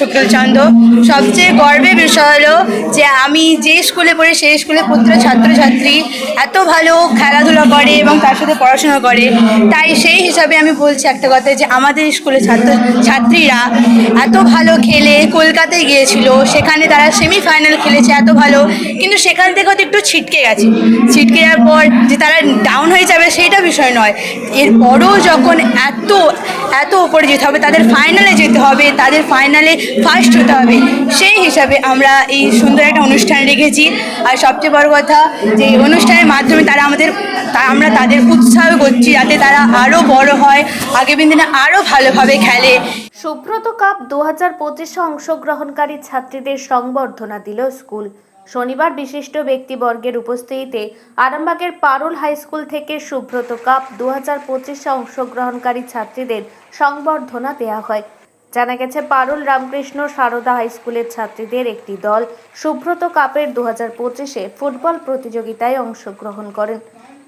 শুক্লচন্দ্র, সবচেয়ে গর্বের বিষয় হলো যে আমি যে স্কুলে পড়ি সেই স্কুলে পুত্র ছাত্রছাত্রী এত ভালো খেলাধুলা করে এবং তার সাথে পড়াশোনা করে। তাই সেই হিসাবে আমি বলছি একটা কথা যে আমাদের স্কুলের ছাত্র ছাত্রীরা এত ভালো খেলে কলকাতায় গিয়েছিল, সেখানে তারা সেমিফাইনাল খেলেছে এত ভালো, কিন্তু সেখান থেকে হয়তো একটু ছিটকে গেছে। ছিটকে যাওয়ার পর যে তারা ডাউন হয়ে যাবে সেইটা বিষয় নয়। এরপরও যখন এত এত উপরে যেতে হবে, তাদের ফাইনালে যেতে হবে, তাদের ফাইনালে ফার্স্ট হতে হবে। সেই হিসাবে আমরা এই সুন্দর একটা অনুষ্ঠান রেখেছি। আর সবচেয়ে বড় কথা, যে অনুষ্ঠানের মাধ্যমে তারা আমাদের আমরা তাদের উৎসাহ করছি যাতে তারা আরও বড় হয়, আগামী দিনে আরও ভালোভাবে খেলে। সুব্রত কাপ দু হাজার পঁচিশে অংশগ্রহণকারী ছাত্রীদের সংবর্ধনা দিল স্কুল। শনিবার বিশিষ্ট ব্যক্তিবর্গের উপস্থিতিতে আরামবাগের পারুল হাই স্কুল থেকে সুব্রত কাপ দু হাজার পঁচিশে অংশগ্রহণকারী ছাত্রীদের সংবর্ধনা দেওয়া হয়। জানা গেছে, পারুল রামকৃষ্ণ সারদা হাই স্কুলের ছাত্রীদের একটি দল সুব্রত কাপের দু হাজার পঁচিশে ফুটবল প্রতিযোগিতায় অংশগ্রহণ করেন।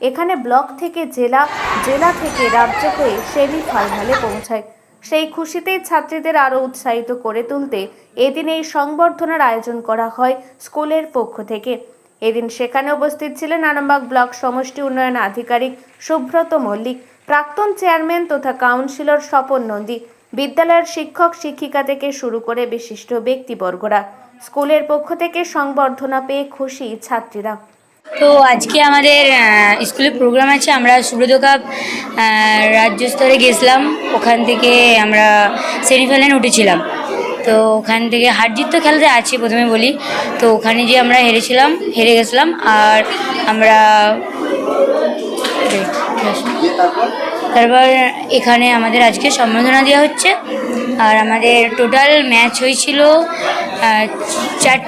এখানে ব্লক থেকে জেলা জেলা থেকে রাজ্য হয়ে সেমিফাইনালে পৌঁছায়। সেই খুশিতেই ছাত্রীদের আরও উৎসাহিত করে তুলতে এদিন এই সংবর্ধনার আয়োজন করা হয় স্কুলের পক্ষ থেকে। এদিন সেখানে উপস্থিত ছিলেন আরামবাগ ব্লক সমষ্টি উন্নয়ন আধিকারিক সুব্রত মল্লিক, প্রাক্তন চেয়ারম্যান তথা কাউন্সিলর স্বপন নন্দী। বিদ্যালয়ের শিক্ষক, শিক্ষিকা থেকে শুরু করে বিশিষ্ট ব্যক্তিবর্গরা স্কুলের পক্ষ থেকে সংবর্ধনা পেয়ে খুশি ছাত্রীরা। তো আজকে আমাদের স্কুলে প্রোগ্রাম আছে, আমরা সুব্রত কাপ রাজ্য স্তরে গেছিলাম। ওখান থেকে আমরা সেমিফাইনালে উঠেছিলাম। তো ওখান থেকে হার জিত তো খেলাতে আছে, প্রথমে বলি। তো ওখানে যে আমরা হেরেছিলাম, হেরে গেছিলাম। আর আমরা তারপর এখানে আমাদের আজকে সম্বর্ধনা দেওয়া হচ্ছে। আর আমাদের টোটাল ম্যাচ হয়েছিল চার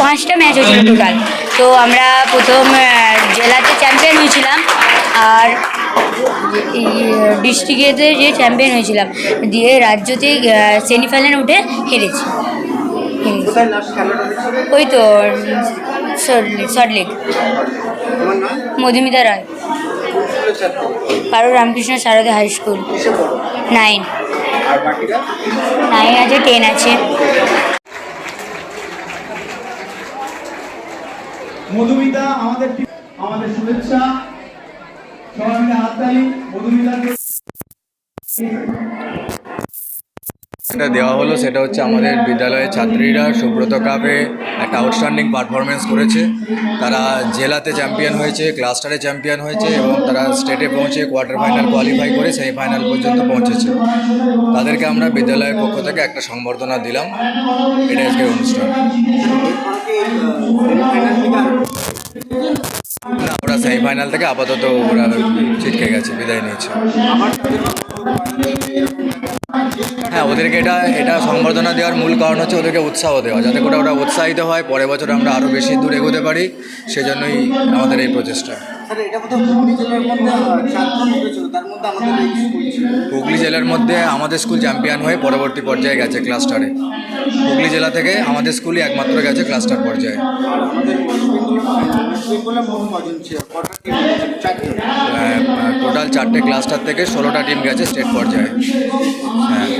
পাঁচটা ম্যাচ হয়েছিল টোটাল তো আমরা প্রথম জেলাতে চ্যাম্পিয়ন হয়েছিলাম আর ডিস্ট্রিক্টেতে যে চ্যাম্পিয়ন হয়েছিলাম দিয়ে রাজ্যতে সেমিফাইনালে উঠে হেরেছি। ওই তো সল্টলেক মধুমিতা রায়। পারো Ramakrishna Sarada high school. Nine nine আছে টেন আছে। শুভেচ্ছা। সবাই মিলে যেটা দেওয়া হলো সেটা হচ্ছে আমাদের বিদ্যালয়ের ছাত্রীরা সুব্রত কাপে একটা আউটস্ট্যান্ডিং পারফরমেন্স করেছে। তারা জেলাতে চ্যাম্পিয়ন হয়েছে ক্লাস্টারে চ্যাম্পিয়ন হয়েছে এবং তারা স্টেটে পৌঁছে কোয়ার্টার ফাইনাল কোয়ালিফাই করে সেমিফাইনাল পর্যন্ত পৌঁছেছে। তাদেরকে আমরা বিদ্যালয়ের পক্ষ থেকে একটা সংবর্ধনা দিলাম। এটা আজকের অনুষ্ঠান। না, ওরা সেমিফাইনাল থেকে আপাতত ওরা ছিটকে গেছে, বিদায় নিয়েছে। ওদেরকে এটা এটা সংবর্ধনা দেওয়ার মূল কারণ হচ্ছে ওদেরকে উৎসাহ দেওয়া, যাতে করে ওরা উৎসাহিত হয়, পরের বছর আমরা আরও বেশি দূর এগোতে পারি, সেজন্যই আমাদের এই প্রচেষ্টা। স্যার এটা কোথাও হুগলি জেলার মধ্যে চারজন উঠেছিল তার মধ্যে আমাদের এই স্কুল ছিল। হুগলি জেলার মধ্যে আমাদের স্কুল চ্যাম্পিয়ন হয়ে পরবর্তী পর্যায়ে গেছে ক্লাস্টারে হুগলি জেলা থেকে আমাদের স্কুলই একমাত্র গেছে ক্লাস্টার পর্যায়ে। টোটাল চারটে। ক্লাস্টার থেকে ষোলোটা টিম গেছে স্টেট পর্যায়ে। হ্যাঁ।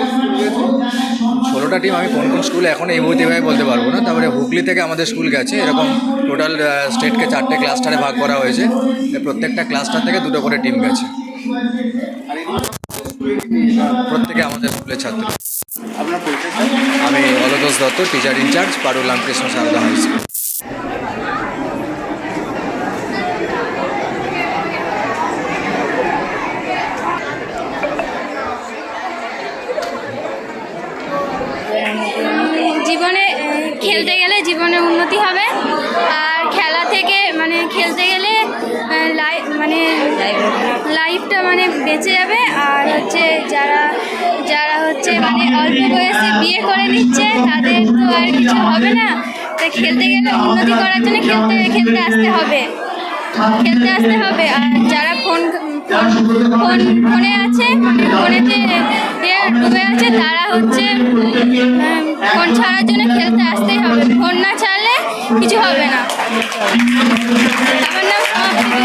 ষোলোটা টিম আমি কোন কোন স্কুলে এখন এই মুহূর্তে এভাবে বলতে পারব না। তারপরে হুগলি থেকে আমাদের স্কুল গেছে। এরকম টোটাল স্টেটকে চারটে ক্লাস্টারে ভাগ করা হয়েছে। প্রত্যেকটা ক্লাস্টার থেকে দুটো করে টিম গেছে। প্রত্যেকে আমাদের স্কুলের ছাত্র। আপনার আমি অলতোষ Dutta teacher in charge Parul Ramakrishna Sarada high school লাইফটা মানে বেঁচে যাবে আর হচ্ছে যারা যারা হচ্ছে মানে অল্প বয়সে বিয়ে করে নিচ্ছে, তাদের তো আর কিছু হবে না। তা খেলতে গেলে উন্নতি করার জন্য খেলতে খেলতে আসতে হবে। খেলতে আসতে হবে। আর যারা ফোন ফোন, ফোনে আছে, ফোনেতে ডুবে আছে, তারা হচ্ছে ফোন ছাড়ার জন্য খেলতে আসতেই হবে। ফোন না ছাড়লে কিছু হবে না। আমার নাম তাই